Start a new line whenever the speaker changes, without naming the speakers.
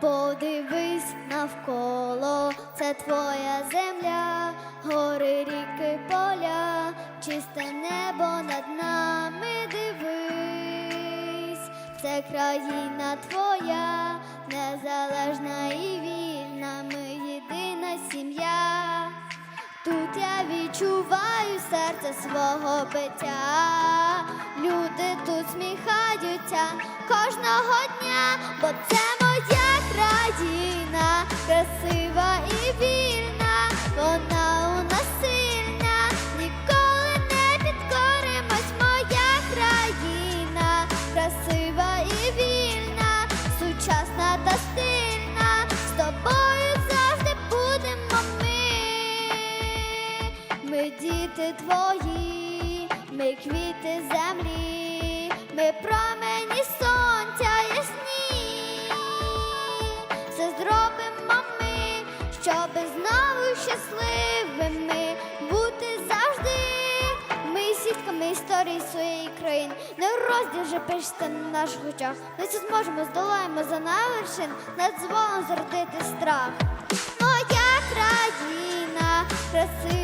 Подивись навколо, це твоя земля, гори, ріки, поля, чисте небо над нами дивись, це країна твоя, незалежна і вільна, ми єдина сім'я. Тут я відчуваю серце свого биття. Люди тут сміхаються кожного дня, бо це Ми діти твої, ми квіти землі, ми промені сонця ясні. Все зробимо ми, щоб знову щасливими бути завжди. Ми сітками історії своєї країни, не розділ пишеться на наших очах. Ми це зможемо, здолаємо за навершин, не дозволимо зародити страх. Моя країна красива.